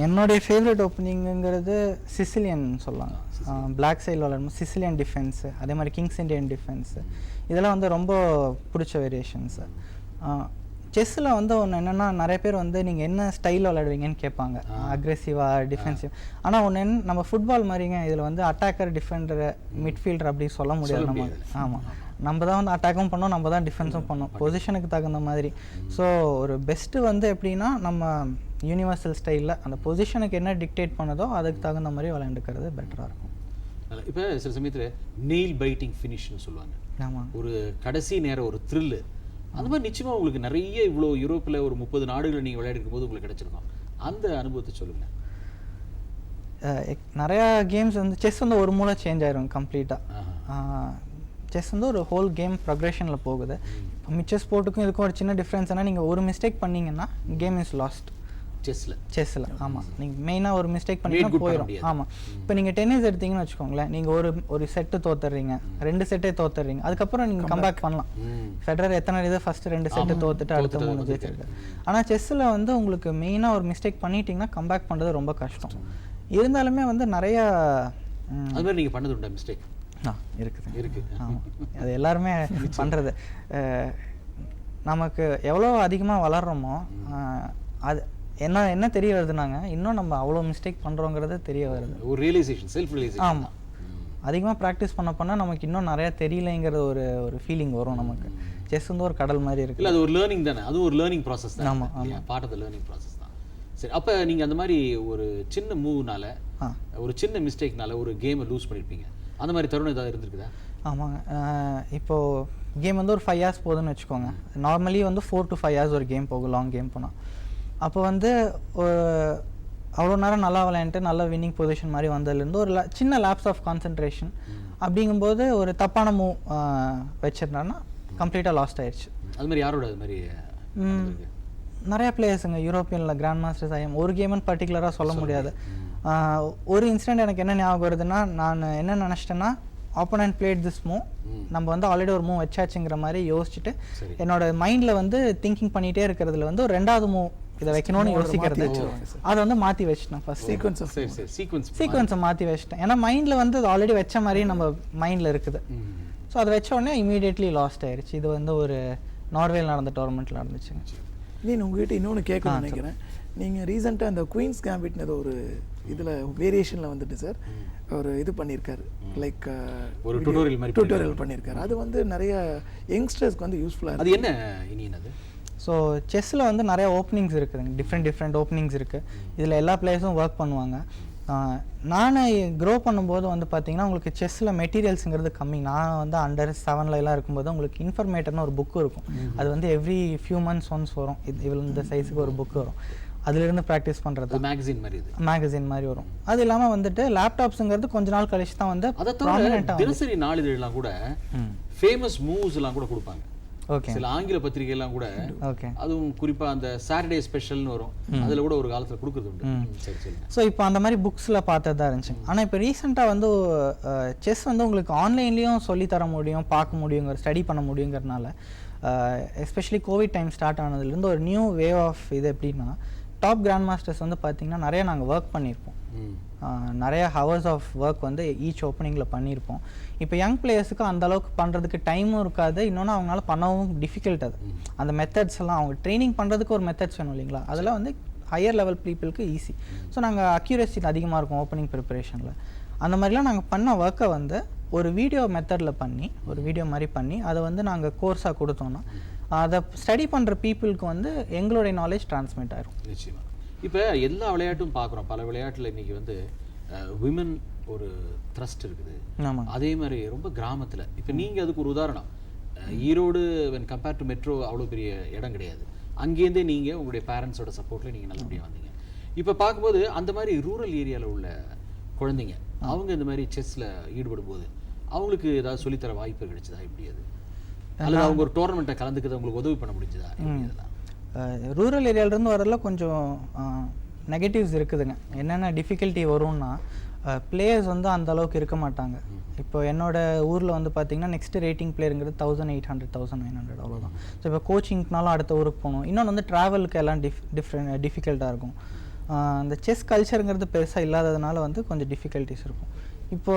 என்னுடைய ஃபேவரட் ஓப்பனிங்கிறது சிசிலியன் சொல்லலாம் பிளாக் சைடில் விளாடும் சிசிலியன் டிஃபென்ஸு அதே மாதிரி கிங்ஸ் இண்டியன் டிஃபென்ஸு இதெல்லாம் வந்து ரொம்ப பிடிச்ச வேரியேஷன்ஸு செஸ்ஸில் வந்து ஒன்று என்னென்னா நிறைய பேர் வந்து நீங்கள் என்ன ஸ்டைலில் விளையாடுவீங்கன்னு கேட்பாங்க. அக்ரெசிவாக டிஃபென்சிவ் ஆனால் ஒன்று என்ன நம்ம ஃபுட்பால் மாதிரிங்க இதில் வந்து அட்டாக்கர் டிஃபெண்டர் மிட்ஃபீல்டர் அப்படி சொல்ல முடியாது நம்ம ஆமாம் நம்ம தான் வந்து அட்டாக்கும் பண்ணோம் நம்ம தான் டிஃபென்ஸும் பண்ணோம். பொசிஷனுக்கு தகுந்த மாதிரி. ஸோ ஒரு பெஸ்ட்டு வந்து எப்படின்னா நம்ம யூனிவர்சல் ஸ்டைலில் அந்த பொசிஷனுக்கு என்ன டிக்டேட் பண்ணுதோ அதுக்கு தகுந்த மாதிரி விளையாண்டுக்கிறது பெட்டராக இருக்கும். இப்போ சில சமயத்தில் நெயில் பைட்டிங் ஃபினிஷ்னு சொல்லுவாங்க. ஆமாம் ஒரு கடைசி நேரம் ஒரு த்ரில்லு அந்த மாதிரி நிச்சயமா உங்களுக்கு நிறைய இவ்வளோ யூரோப்பில் ஒரு முப்பது நாடுகளை நீங்கள் விளையாடிருக்கும் போது உங்களுக்கு கிடைச்சிருக்கும். அந்த அனுபவத்தை சொல்லுங்கள் நிறையா கேம்ஸ் வந்து செஸ் வந்து ஒரு மூளை சேஞ்ச் ஆயிரும் கம்ப்ளீட்டாக செஸ் வந்து ஒரு ஹோல் கேம் ப்ரொக்ரெஷனில் போகுது. இப்போ மிச்ச ஸ்போர்ட்டுக்கும் இதுக்கும் ஒரு சின்ன டிஃப்ரென்ஸ் என்ன நீங்கள் ஒரு மிஸ்டேக் பண்ணீங்கன்னா கேம் இஸ் லாஸ்ட் செஸ்ஸில் செஸ்ஸில் ஆமாம் நீங்கள் மெயினாக ஒரு மிஸ்டேக் பண்ணீங்கன்னா போயிடும். ஆமாம் இப்போ நீங்கள் டென்னிஸ் எடுத்தீங்கன்னு வச்சுக்கோங்களேன் நீங்கள் ஒரு ஒரு செட்டு தோத்துறீங்க. ரெண்டு செட்டே தோத்துறீங்க. அதுக்கப்புறம் நீங்கள் கம்பேக் பண்ணலாம். ஃபெடரர் எத்தனை இது ஃபர்ஸ்ட் ரெண்டு செட்டு தோத்துட்டு அடுத்த மூணு வந்து ஜெயிச்சிருக்காரு ஆனால் செஸ்ஸில் வந்து உங்களுக்கு மெயினாக ஒரு மிஸ்டேக் பண்ணிட்டீங்கன்னா கம்பேக் பண்ணுறது ரொம்ப கஷ்டம். இருந்தாலுமே வந்து நிறைய அது மாதிரி நீங்கள் பண்ணது உண்டா மிஸ்டேக் ஆ இருக்குது. இருக்கு. ஆமாம் அது எல்லாருமே பண்ணுறது நமக்கு எவ்வளோ அதிகமாக வளர்றோமோ அஹ், அது என்ன என்ன தெரிய வருதுனாங்க? இன்னும் நம்ம அவ்வளோ மிஸ்டேக் பண்ணுறோங்கிறது தெரிய வருது. ஒரு ரியலைசேஷன் செல்ஃப் ரியலைசேஷன் ஆமாம் அதிகமாக ப்ராக்டிஸ் பண்ண பண்ணால் நமக்கு இன்னும் நிறையா தெரியலைங்கிற ஒரு ஒரு ஃபீலிங் வரும் நமக்கு. செஸ் வந்து ஒரு கடல் மாதிரி இருக்கு. இல்லை அது ஒரு லேர்னிங் தானே. அது ஒரு லேர்னிங் ப்ராசஸ் தான். ஆமா, இல்லையா part of the learning process தான். சரி அப்போ நீங்கள் அந்த மாதிரி ஒரு சின்ன மூவ்னால ஒரு சின்ன மிஸ்டேக்னால ஒரு கேமை லூஸ் பண்ணியிருப்பீங்க அந்த மாதிரி தருணம் ஏதாவது இருந்திருக்குதா? ஆமாங்க. அஹ் இப்போ கேம் வந்து ஒரு ஃபைவ் ஹவர்ஸ் போகுதுன்னு வச்சுக்கோங்க. நார்மலி வந்து ஃபோர் டு ஃபைவ் ஹவர்ஸ் ஒரு கேம் போகும் லாங் கேம் போனால் அப்போ வந்து அவ்வளோ நேரம் நல்லா விளையாண்டுட்டு நல்ல வின்னிங் பொசிஷன் மாதிரி வந்ததுலேருந்து ஒரு சின்ன லேப்ஸ் ஆஃப் கான்சென்ட்ரேஷன் அப்படிங்கும்போது ஒரு தப்பான மூவ் வச்சிருந்தாருன்னா கம்ப்ளீட்டாக லாஸ்ட் ஆயிடுச்சு அது மாதிரி யாரோட அது மாதிரி? நிறைய பிளேயர்ஸுங்க யூரோப்பியனில் கிராண்ட் மாஸ்டர்ஸ் ஐஎம் ஒரு கேம்னு பர்டிகுலராக சொல்ல முடியாது. ஒரு இன்சிடென்ட் எனக்கு என்ன ஞாபகம் வருதுன்னா நான் என்ன நினச்சிட்டேன்னா ஆப்போனன்ட் பிளேட் திஸ் மூவ் நம்ம வந்து ஆல்ரெடி ஒரு மூவ் வச்சாச்சுங்கிற மாதிரி யோசிச்சுட்டு. என்னோட மைண்டில் வந்து திங்கிங் பண்ணிகிட்டே இருக்கிறதுல வந்து ஒரு ரெண்டாவது மூவ் இதை வைக்கணும்னு யோசிக்கிறது. அதை வந்து மாற்றி வச்சிட்டேன் ஃபர்ஸ்ட் சீக்வன்ஸ் ஆஃப் சரி சரி. சீக்வன்ஸ் சீக்வன்ஸை மாற்றி வச்சிட்டேன். ஏன்னா மைண்டில் வந்து அது ஆல்ரெடி வச்ச மாதிரி நம்ம மைண்டில் இருக்குது. ஸோ அதை வச்ச உடனே இமீடியட்லி லாஸ்ட் ஆயிருச்சு. இது வந்து ஒரு நார்வேல நடந்த டோர்னமெண்ட்டில் நடந்துச்சுங்க. நீ உங்ககிட்ட இன்னொன்று கேட்கணும்னு நினைக்கிறேன். நீங்கள் ரீசெண்டாக அந்த குயின்ஸ் கேம்பிட்னு ஏதோ ஒரு இதில் வேரியேஷனில் வந்துட்டு சார் ஒரு இது பண்ணியிருக்காரு. லைக் ஒரு tutorial மாதிரி டியூட்டோரியல் பண்ணியிருக்காரு. அது வந்து நிறைய யங்ஸ்டர்ஸ்க்கு வந்து யூஸ்ஃபுல்லாக அது என்ன இனியன் அது ஸோ செஸ்ஸில் வந்து நிறைய ஓப்பனிங்ஸ் இருக்குதுங்க. டிஃப்ரெண்ட் டிஃப்ரெண்ட் ஓப்பனிங்ஸ் இருக்குது இதில் எல்லா பிளேயர்ஸும் ஒர்க் பண்ணுவாங்க. நானே க்ரோ பண்ணும்போது வந்து பார்த்தீங்கன்னா உங்களுக்கு செஸ்ஸில் மெட்டீரியல்ஸுங்கிறது கம்மி. நான் வந்து அண்டர் செவனில் எல்லாம் இருக்கும்போது உங்களுக்கு இன்ஃபர்மேட்டர்னு ஒரு புக் இருக்கும். அது வந்து எவ்ரி ஃபியூ மந்த்ஸ் ஒன்ஸ் வரும். இது இவ்வளோ இந்த சைஸுக்கு ஒரு புக் வரும். அதிலிருந்து ப்ராக்டிஸ் பண்ணுறது மேகசின் மாதிரி இது. மேகசின் மாதிரி வரும். அது இல்லாமல் வந்துட்டு லேப்டாப்ஸுங்கிறது கொஞ்ச நாள் கழிச்சு தான் வந்து தினசரி நாளிதழ்லாம் கூட ஃபேமஸ் மூவ்ஸ் எல்லாம் கூட கொடுப்பாங்க. சில ஆங்கில பத்திரிகை எல்லாம் கூட ஓகே. அதுவும் குறிப்பா அந்த சாட்டர்டே ஸ்பெஷல்னு வரும். அதுல கூட ஒரு காலத்துல கொடுக்கறது உண்டு. ஸோ இப்போ அந்த மாதிரி புக்ஸில் பார்த்தது தான் இருந்துச்சு ஆனால் இப்போ ரீசெண்டாக வந்து செஸ் வந்து உங்களுக்கு ஆன்லைன்லேயும் சொல்லி தர முடியும் பார்க்க முடியுங்கிற ஸ்டடி பண்ண முடியுங்கிறதுனால எஸ்பெஷலி கோவிட் டைம் ஸ்டார்ட் ஆனதுலேருந்து ஒரு நியூ வே ஆஃப் இது எப்படின்னா டாப் கிராண்ட் மாஸ்டர்ஸ் வந்து பார்த்தீங்கன்னா நிறைய நாங்கள் ஒர்க் பண்ணியிருப்போம் நிறைய ஹவர்ஸ் ஆஃப் ஒர்க் வந்து ஈச் ஓப்பனிங்கில் பண்ணியிருப்போம் இப்போ யங் பிளேயர்ஸுக்கு அந்த அளவுக்கு பண்ணுறதுக்கு டைமும் இருக்காது. இன்னொன்று அவங்களால பண்ணவும் டிஃபிகல்ட் அது. அந்த மெத்தட்ஸ் எல்லாம் அவங்க ட்ரைனிங் பண்ணுறதுக்கு ஒரு மெத்தட்ஸ் வேணும் இல்லைங்களா? அதெல்லாம் வந்து ஹையர் லெவல் பீப்புளுக்கு ஈஸி ஸோ நாங்கள் அக்யூரசி அதிகமாக இருக்கும் ஓப்பனிங் ப்ரிப்பரேஷனில் அந்த மாதிரிலாம் நாங்கள் பண்ண ஒர்க்கை வந்து ஒரு வீடியோ மெத்தடில் பண்ணி ஒரு வீடியோ மாதிரி பண்ணி அதை வந்து நாங்கள் கோர்ஸாக கொடுத்தோன்னா அதை ஸ்டடி பண்ணுற பீப்புளுக்கு வந்து எங்களுடைய நாலேஜ் டிரான்ஸ்மிட் ஆயிரும். நிச்சயமா. இப்ப எல்லா விளையாட்டும் பார்க்குறோம். பல விளையாட்டுல இன்னைக்கு வந்து விமன் ஒரு த்ரஸ்ட் இருக்குது. ஆமாம் அதே மாதிரி ரொம்ப கிராமத்துல. இப்ப நீங்க அதுக்கு ஒரு உதாரணம். Erode when compare to metro அவ்வளோ பெரிய இடம் கிடையாது. அங்கேருந்தே நீங்க உங்களுடைய பேரண்ட்ஸோட சப்போர்ட்ல நீங்க நல்லபடியா வந்தீங்க. இப்ப பார்க்கும்போது அந்த மாதிரி ரூரல் ஏரியால உள்ள குழந்தைங்க அவங்க இந்த மாதிரி செஸ்ல ஈடுபடும் போது அவங்களுக்கு ஏதாவது சொல்லித்தர வாய்ப்பு கிடைச்சதா? எப்படி அது? அல்லது அவங்க ஒரு டோர்னமெண்ட்டை கலந்துக்கிறது உங்களுக்கு உதவி பண்ண முடிஞ்சதா? ரூரல் ஏரியாவிலேருந்து வரதுல கொஞ்சம் நெகட்டிவ்ஸ் இருக்குதுங்க. என்னென்ன டிஃபிகல்ட்டி வரும்னா பிளேயர்ஸ் வந்து அந்த அளவுக்கு இருக்க மாட்டாங்க. இப்போ என்னோட ஊரில் வந்து பார்த்தீங்கன்னா next rating பிளேயருங்கிறது thousand eight hundred thousand nine hundred அவ்வளோதான் ஸோ இப்போ கோச்சிங்னாலும் அடுத்த ஊருக்கு போகணும். இன்னொன்று வந்து ட்ராவலுக்கு எல்லாம் டிஃப் டிஃப்ரெண்ட் டிஃபிகல்ட்டாக இருக்கும். அந்த செஸ் கல்ச்சருங்கிறது பெருசாக இல்லாததுனால வந்து கொஞ்சம் டிஃபிகல்ட்டிஸ் இருக்கும். இப்போ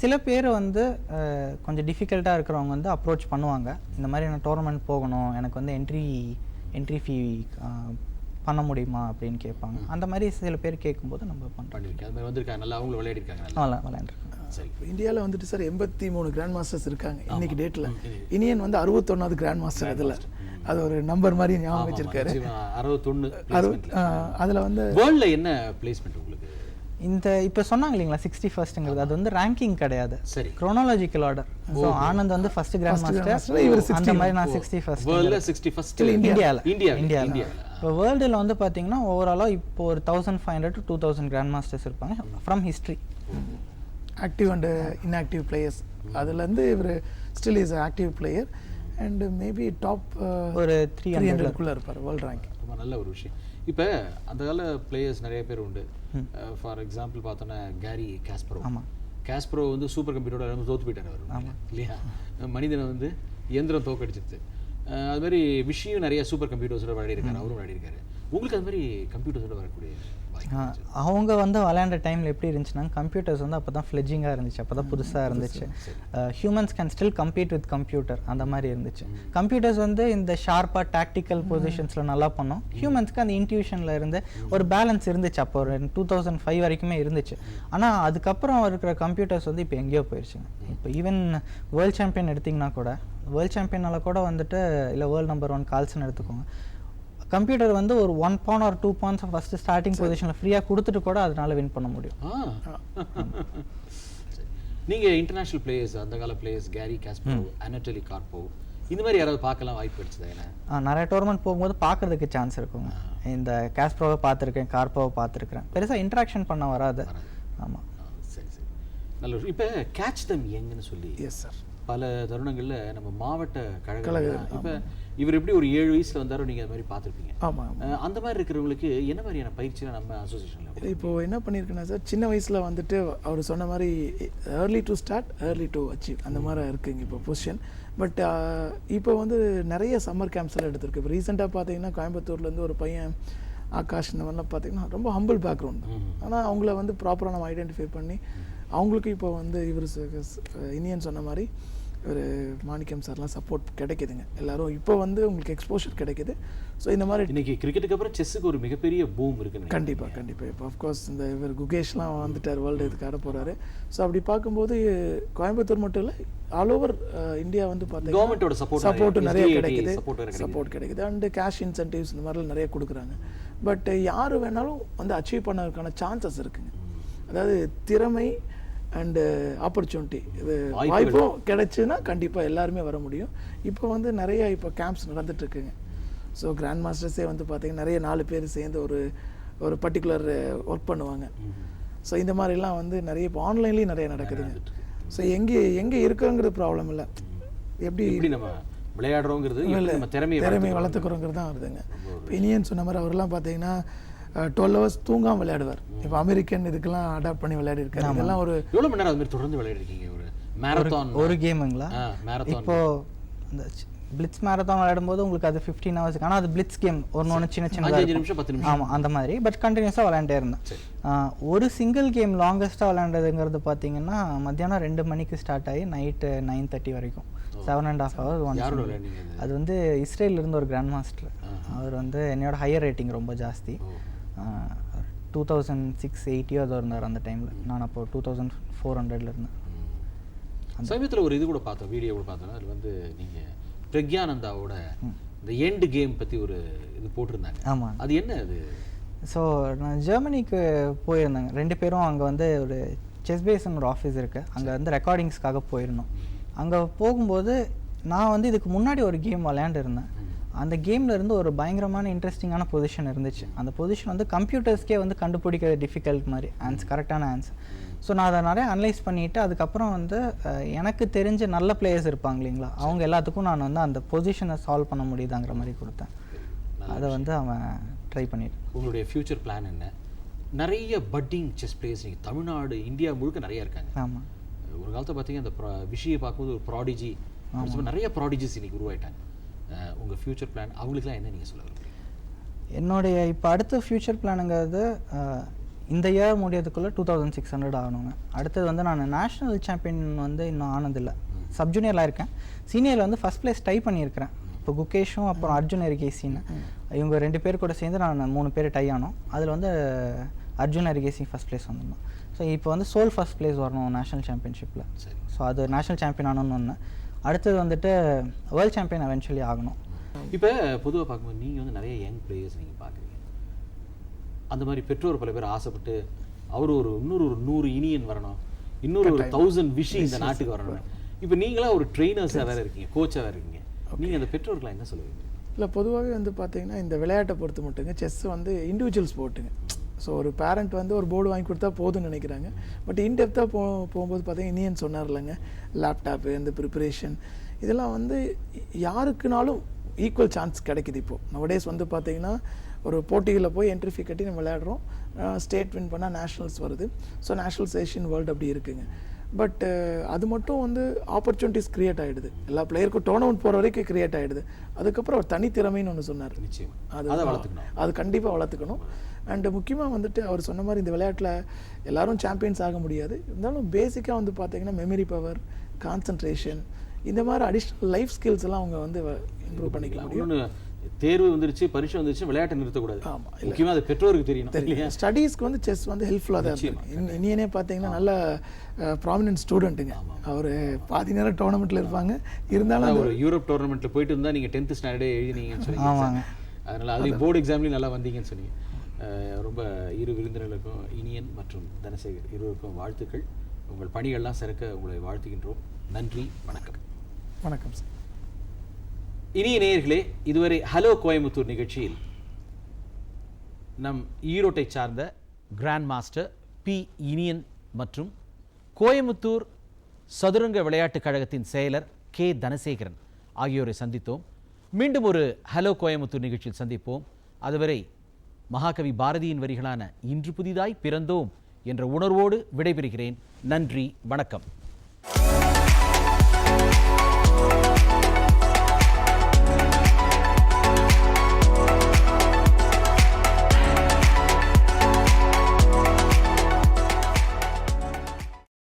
சில பேர் வந்து கொஞ்சம் டிஃபிகல்ட்டாக இருக்கிறவங்க வந்து அப்ரோச் பண்ணுவாங்க. இந்த மாதிரி நான் டோர்னமெண்ட் போகணும் எனக்கு வந்து என்ட்ரி என்ட்ரி ஃபீ பண்ண முடியுமா அப்படின்னு கேட்பாங்க. அந்த மாதிரி சில பேர் கேட்கும்போது நம்ம அது மாதிரி வந்திருக்காங்க. நல்லா அவங்களும் விளையாடி இருக்காங்க நல்லா விளா விளையாண்டுருக்கோம் சரி. இந்தியாவில் வந்துட்டு சார் எண்பத்தி மூணு கிராண்ட் மாஸ்டர்ஸ் இருக்காங்க இன்னைக்கு டேட்டில் இனியன் வந்து அறுபத்தொன்னாவது கிராண்ட் மாஸ்டர் அதில் அது ஒரு நம்பர் மாதிரி ஞாபகம் வச்சிருக்காரு. அறுபத்தொன்னு அதில் வந்து வேர்ல்ட்ல என்ன பிளேஸ்மெண்ட் இந்த இப்போ சொன்னாங்க இல்லைங்களா சிக்ஸ்டி ஃபர்ஸ்ட்டுங்கிறது அது வந்து ரேங்கிங் கிடையாது. சரி. குரோனாலஜிக்கல் ஆர்டர் ஸோ ஆனந்த் வந்து ஃபர்ஸ்ட் கிராண்ட் மாஸ்டர் இவர் அந்த மாதிரி நான் சிக்ஸ்டி ஃபர்ஸ்ட் வேர்ல்ட்ல சிக்ஸ்டி ஃபர்ஸ்ட் இந்தியாவில் இந்தியா இந்தியாவில் இந்தியா இப்போ வேர்ல்டில் வந்து பார்த்தீங்கன்னா ஓவராலாக இப்போ ஒரு thousand five hundred to two thousand grand masters இருப்பாங்க from history active and inactive players அதுலேருந்து இவர் still is active player and maybe top ஒரு த்ரீ த்ரீ ஹண்ட்ரட்குள்ளே இருப்பார் வேர்ல்ட் ரேங்க் ரொம்ப நல்ல ஒரு விஷயம். இப்போ அந்த கால பிளேயர்ஸ் நிறைய பேர் உண்டு. ஃபார் எக்ஸாம்பிள் பார்த்தோன்னா கேரி காஸ்பரோ ஆமாம் காஸ்பரோ வந்து சூப்பர் கம்ப்யூட்டரோட வந்து தோத்து போயிட்டார் அவர் இல்லையா? மனிதனை வந்து இயந்திரம் தோக்கடிச்சிருச்சு. அது மாதிரி விஷயம் நிறைய சூப்பர் கம்ப்யூட்டர்ஸோட விளையாடி இருக்காரு அவரும் விளையாடி இருக்காரு உங்களுக்கு அது மாதிரி கம்ப்யூட்டர்ஸோட வரக்கூடிய அவங்க வந்து விளையாண்ட டைமில் எப்படி இருந்துச்சுன்னா கம்ப்யூட்டர்ஸ் வந்து அப்போ தான் ஃப்ளெஜிங்காக இருந்துச்சு அப்போ தான் புதுசாக இருந்துச்சு. Humans can still compete with computer அந்த மாதிரி இருந்துச்சு. கம்ப்யூட்டர்ஸ் வந்து இந்த ஷார்ப்பாக டாக்டிக்கல் பொசிஷன்ஸில் நல்லா பண்ணும். ஹியூமன்ஸ்க்கு அந்த இன்ட்யூஷனில் இருந்து ஒரு பேலன்ஸ் இருந்துச்சு அப்போ ஒரு டூ தௌசண்ட் ஃபைவ் வரைக்குமே இருந்துச்சு. ஆனால் அதுக்கப்புறம் இருக்கிற கம்ப்யூட்டர்ஸ் வந்து இப்போ எங்கேயோ போயிடுச்சுங்க இப்போ ஈவன் வேர்ல்ட் சாம்பியன் எடுத்திங்கன்னா கூட வேர்ல்ட் சாம்பியனால கூட வந்துட்டு இல்லை வேர்ல்ட் நம்பர் ஒன் கால்ஸ்னு எடுத்துக்கோங்க. கம்ப்யூட்டர் வந்து ஒரு one pawn or two pawns first starting பொசிஷனில் ஃப்ரீயாக கொடுத்துட்டு கூட அதனால வின் பண்ண முடியும். ஆ. சரி. நீங்க இன்டர்நேஷனல் பிளேயர்ஸ் அந்த கால players Garry Kasparov Anatoly Karpov இந்த மாதிரி யாராவது பார்க்கலாம் வாய்ப்பு கிடைச்சதா என்ன? ஆ, நிறைய டோர்னமெண்ட் போகும்போது பார்க்கறதுக்கு சான்ஸ் இருக்குங்க. இந்த கேஸ்ப்ரோவை பார்த்துருக்கேன் கார்போவை பார்த்துருக்கேன் பெருசாக இன்ட்ராக்ஷன் பண்ண வராது. ஆமாம் ஆ, சரி சரி. நல்ல இப்போ கேட்ச் தம் எங்கன்னு சொல்லி எஸ் சார் பல தருணங்கள்ல நம்ம மாவட்ட கழகம் இப்போ இவர் எப்படி ஒரு ஏழு வயசுல வந்தாரோ நீங்க அது மாதிரி பார்த்துருப்பீங்க. ஆமாம் அந்த மாதிரி இருக்கிறவங்களுக்கு என்ன மாதிரியான பயிற்சிலாம் நம்ம அசோசியேஷன்ல இப்போ என்ன பண்ணியிருக்கேன்னா சார் சின்ன வயசில் வந்துட்டு அவர் சொன்ன மாதிரி early to start early to achieve அந்த மாதிரி இருக்குங்க இப்போ பொசிஷன் பட் இப்போ வந்து நிறைய சம்மர் கேம்ப்ஸ் எல்லாம் எடுத்திருக்கு. இப்போ ரீசெண்டாக பார்த்தீங்கன்னா கோயம்புத்தூர்லேருந்து ஒரு பையன் ஆகாஷ் இந்த மாதிரிலாம் பார்த்தீங்கன்னா ரொம்ப ஹம்பிள் பேக்ரவுண்ட் ஆனால் அவங்கள வந்து ப்ராப்பராக நம்ம ஐடென்டிஃபை பண்ணி அவங்களுக்கு இப்போ வந்து இவர் இனியன் சொன்ன மாதிரி ஒரு மாணிக்கம் சார்லாம் சப்போர்ட் கிடைக்குதுங்க. எல்லாரும் இப்போ வந்து உங்களுக்கு எக்ஸ்போஷர் கிடைக்குது. ஸோ இந்த மாதிரி இன்னைக்கு கிரிக்கெட்டுக்கு அப்புறம் செஸ்ஸுக்கு ஒரு மிகப்பெரிய பூம் இருக்குன்னு கண்டிப்பாக கண்டிப்பாக இப்போ அஃப்கோர்ஸ் இந்த இவர் குகேஷ்லாம் வந்துட்டார் வேர்ல்டு இதுக்கு ஆட போகிறாரு ஸோ அப்படி பார்க்கும்போது கோயம்புத்தூர் மட்டும் இல்லை ஆல் ஓவர் இந்தியா வந்து Government-ஓட support சப்போர்ட் நிறைய, நிறைய கிடைக்குது. சப்போர்ட் கிடைக்குது. அண்டு கேஷ் இன்சென்டிவ்ஸ் இந்த மாதிரிலாம் நிறைய கொடுக்குறாங்க. பட் யார் வேணாலும் வந்து அச்சீவ் பண்ணதுக்கான சான்சஸ் இருக்குங்க. அதாவது திறமை அண்டு ஆப்பர்ச்சுனிட்டி இது வாய்ப்புகள். வாய்ப்பும் கிடைச்சுன்னா கண்டிப்பாக எல்லாருமே வர முடியும். இப்போ வந்து நிறைய இப்போ கேம்ப்ஸ் நடந்துட்டு இருக்குங்க ஸோ கிராண்ட் மாஸ்டர்ஸே வந்து பார்த்தீங்கன்னா நிறைய நாலு பேர் சேர்ந்து ஒரு ஒரு பர்டிகுலர் ஒர்க் பண்ணுவாங்க. ஸோ இந்த மாதிரிலாம் வந்து நிறைய இப்போ ஆன்லைன்லேயும் நிறைய நடக்குதுங்க. ஸோ எங்கே எங்கே இருக்குங்கிறது ப்ராப்ளம் இல்லை. எப்படி நம்ம விளையாடுறோங்கிறது திறமையை திறமையை. வளர்த்துக்கிறோங்கிறது. தான் வருதுங்க. இப்போ இனியன் சொன்ன மாதிரி அவர்லாம் பார்த்தீங்கன்னா டுவெல் ஹவர்ஸ் தூங்காம விளையாடுவார். இப்போ அமெரிக்கன் இதுக்கெல்லாம் அடாப்ட் பண்ணி விளையாடி இருக்காரு இதெல்லாம் ஒரு எவ்வளவு மணி நேரம் அது மாதிரி தொடர்ந்து விளையாடிருக்கீங்க? ஒரு மேரத்தான் ஒரு கேமுங்களா மேரத்தான் இப்போ இந்த பிளிட்ஸ் மேரத்தான் விளையாடும்போது உங்களுக்கு அது ஃபிஃப்டீன் ஹவர்ஸ் ஆனால் அது பிளிட்ஸ் கேம் ஒன்று ஒன்று சின்ன சின்ன நிமிஷம் பத்து நிமிஷம். ஆமாம் அந்த மாதிரி. பட் கண்டினியூஸாக விளையாண்டே இருந்தேன். ஒரு சிங்கிள் கேம் லாங்கஸ்ட்டாக விளையாண்டதுங்கிறது பார்த்தீங்கன்னா மத்தியானம் ரெண்டு மணிக்கு ஸ்டார்ட் ஆகி நைட்டு நைன் தேர்ட்டி வரைக்கும். Seven and half hours one அது? வந்து இஸ்ரேல்ல இருந்து ஒரு கிராண்ட் மாஸ்டர் அவர் வந்து என்னோட ஹையர் ரேட்டிங் ரொம்ப ஜாஸ்தி. டூ தௌசண்ட் சிக்ஸ் எயிட்டியோ அது இருந்தார் அந்த டைமில் நான் அப்போ டூ தௌசண்ட் ஃபோர் ஹண்ட்ரட்ல இருந்தேன். சமீபத்துல ஒரு இது கூட பார்த்தோம் வீடியோ கூட பார்த்தோம். அதுல வந்து நீங்க பிரக்யானந்தாவோட இந்த எண்ட் கேம் பத்தி ஒரு இது போட்டிருந்தாங்க. ஆமாம் அது என்ன அது? ஸோ நான் ஜெர்மனிக்கு போயிருந்தேங்க ரெண்டு பேரும் அங்கே வந்து ஒரு செஸ் பேஸ்னு ஒரு ஆஃபீஸ் இருக்குது அங்கே வந்து ரெக்கார்டிங்ஸ்க்காக போயிருந்தோம். அங்கே போகும்போது நான் வந்து இதுக்கு முன்னாடி ஒரு கேம் விளையாண்டுருந்தேன். அந்த கேமில் இருந்து ஒரு பயங்கரமான இன்ட்ரெஸ்டிங்கான பொசிஷன் இருந்துச்சு. அந்த பொசிஷன் வந்து கம்ப்யூட்டர்ஸ்க்கே வந்து கண்டுபிடிக்க டிஃபிகல்ட் மாதிரி. ஆன்ஸ் கரெக்டான ஆன்சர் ஸோ நான் அதை நிறைய அனலைஸ் பண்ணிவிட்டு அதுக்கப்புறம் வந்து எனக்கு தெரிஞ்ச நல்ல பிளேயர்ஸ் இருப்பாங்க இல்லைங்களா? அவங்க எல்லாத்துக்கும் நான் வந்து அந்த பொசிஷனை சால்வ் பண்ண முடியுதாங்கிற மாதிரி கொடுத்தேன். அதை வந்து அவன் ட்ரை பண்ணிட்டு. உங்களுடைய ஃபியூச்சர் பிளான் என்ன? நிறைய பட்டிங் செஸ் பிளேயர்ஸ் நீங்கள் தமிழ்நாடு இந்தியா முழுக்க நிறைய இருக்காங்க. ஆமாம் ஒரு காலத்தை பார்த்தீங்க அந்த விஷயை பார்க்கும்போது ஒரு ப்ராடிஜி நிறைய ப்ராடிஜிஸ் இன்னைக்கு உருவாயிட்டாங்க. அஹ், உங்க ஃபியூச்சர் பிளான் அவங்களுக்குலாம் என்ன நீங்க சொல்ல என்னுடைய இப்போ அடுத்த ஃப்யூச்சர் பிளானுங்கிறது இந்த இயர் முடியறதுக்குள்ளே டூ தௌசண்ட் சிக்ஸ் ஹண்ட்ரட் ஆகணுங்க. அடுத்தது வந்து நான் நேஷ்னல் சாம்பியன் வந்து இன்னும் ஆனதில்லை. சப் ஜூனியரில் இருக்கேன். சீனியரில் வந்து ஃபஸ்ட் பிளேஸ் டை பண்ணியிருக்கிறேன். இப்போ குகேஷும் அப்புறம் அர்ஜுன் எரிகேசின்னு இவங்க ரெண்டு பேர் கூட சேர்ந்து நான் மூணு பேர் டை ஆனோம். அதில் வந்து அர்ஜுன் எரிகேசி ஃபஸ்ட் பிளேஸ் வந்திருந்தோம். ஸோ இப்போ வந்து சோல் ஃபஸ்ட் பிளேஸ் வரணும் நேஷனல் சாம்பியன்ஷிப்பில் சரி. ஸோ அது நேஷனல் சாம்பியன் ஆகணும்னு ஒன்று அடுத்தது வந்துட்டு வேர்ல்ட் சாம்பியன் எவென்ச்சுவலி ஆகணும். இப்போ பொதுவா பார்க்கும்போது நீங்க வந்து நிறைய யங் பிளேயர்ஸ் நீங்க பார்க்குறீங்க. அந்த மாதிரி பெற்றோர் பல பேர் ஆசைப்பட்டு அவர் ஒரு இன்னொரு ஒரு நூறு இனியன் வரணும். இன்னொரு ஒரு தௌசண்ட் விஷி இந்த நாட்டுக்கு வரணும். இப்போ நீங்களா ஒரு ட்ரெயினர்ஸாக வேற இருக்கீங்க கோச்சாக வேற இருக்கீங்க. நீங்க அந்த பெற்றோர்களாம் என்ன சொல்லுவீங்க? இல்லை பொதுவாகவே வந்து பார்த்தீங்கன்னா இந்த விளையாட்டை பொறுத்து மட்டுங்க. செஸ் வந்து இண்டிவிஜுவல் ஸ்போர்ட்டுங்க ஸோ ஒரு பேரண்ட் வந்து ஒரு போர்டு வாங்கி கொடுத்தா போதும்னு நினைக்கிறாங்க. பட் இன்டெப்த்தாக போ போகும்போது பார்த்தீங்கன்னா இனியன் சொன்னார் இல்லைங்க லேப்டாப்பு இந்த ப்ரிப்பரேஷன் இதெல்லாம் வந்து யாருக்குனாலும் ஈக்குவல் சான்ஸ் கிடைக்குது இப்போது நவடேஸ் வந்து பார்த்தீங்கன்னா ஒரு போட்டிகளில் போய் என்ட்ரி ஃபீ கட்டி நம்ம விளையாடுறோம். ஸ்டேட் வின் பண்ணால் நேஷ்னல்ஸ் வருது. ஸோ நேஷ்னல்ஸ் ஏஷியன் வேர்ல்டு அப்படி இருக்குங்க. பட் அது மட்டும் வந்து ஆப்பர்ச்சுனிட்டிஸ் கிரியேட் ஆகிடுது எல்லா பிளேயருக்கும் டோர்னமெண்ட் போகிற வரைக்கும் கிரியேட் ஆகிடுது அதுக்கப்புறம் ஒரு தனித்திறமைன்னு ஒன்று சொன்னார். நிச்சயம். அதை வளர்த்துக்கணும். அது கண்டிப்பாக வளர்த்துக்கணும். அண்டு முக்கியமாக வந்துட்டு அவர் சொன்ன மாதிரி இந்த விளையாட்டில் எல்லாரும் சாம்பியன்ஸ் ஆக முடியாது. இருந்தாலும் பேசிக்காக வந்து பார்த்தீங்கன்னா மெமரி பவர் கான்சன்ட்ரேஷன் இந்த மாதிரி அடிஷ்னல் லைஃப் ஸ்கில்ஸ் எல்லாம் அவங்க வந்து இம்ப்ரூவ் பண்ணிக்க முடியும். தேர்வு வந்துருச்சு பரீட்சை வந்துருச்சு விளையாட்டை நிறுத்தக்கூடாது. ஆமா, முக்கியமா அது பெற்றோருக்கு தெரியணும் இல்லையா? தெரியும் ஸ்டடீஸ்க்கு வந்து செஸ் வந்து ஹெல்ப்ஃபுல்லாக தான் இருக்கு. இன் இனியனே பார்த்தீங்கன்னா நல்ல ப்ராமினன்ட் ஸ்டூடெண்ட்டுங்க அவர் பாதி நேரம் டோர்னமெண்ட்டில் இருப்பாங்க. இருந்தாலும் ஒரு யூரோப் டோர்னமெண்ட்ல போயிட்டு இருந்தா நீங்க டென்த் ஸ்டாண்டர்டே எழுதினீங்கன்னு ஆமாங்க. அதனால அதுலேயும் போர்டு எக்ஸாம்லையும் நல்லா வந்தீங்கன்னு சொன்னீங்க. ரொம்ப இரு விருந்தினர்களுக்கும் இனியன் மற்றும் தனசேகர் இருவருக்கும் வாழ்த்துக்கள். உங்கள் பணிகள்லாம் சிறக்க உங்களை வாழ்த்துகின்றோம். நன்றி வணக்கம். வணக்கம் சார். இனிய நேயர்களே இதுவரை ஹலோ கோயம்புத்தூர் நிகழ்ச்சியில் நம் ஈரோட்டை சார்ந்த கிராண்ட் மாஸ்டர் பி இனியன் மற்றும் கோயம்புத்தூர் சதுரங்க விளையாட்டுக் கழகத்தின் செயலர் கே தனசேகரன் ஆகியோரை சந்தித்தோம். மீண்டும் ஒரு ஹலோ கோயம்புத்தூர் நிகழ்ச்சியில் சந்திப்போம். அதுவரை மகாகவி பாரதியின் வரிகளான இன்று புதிதாய் பிறந்தோம் என்ற உணர்வோடு விடைபெறுகிறேன். நன்றி வணக்கம்.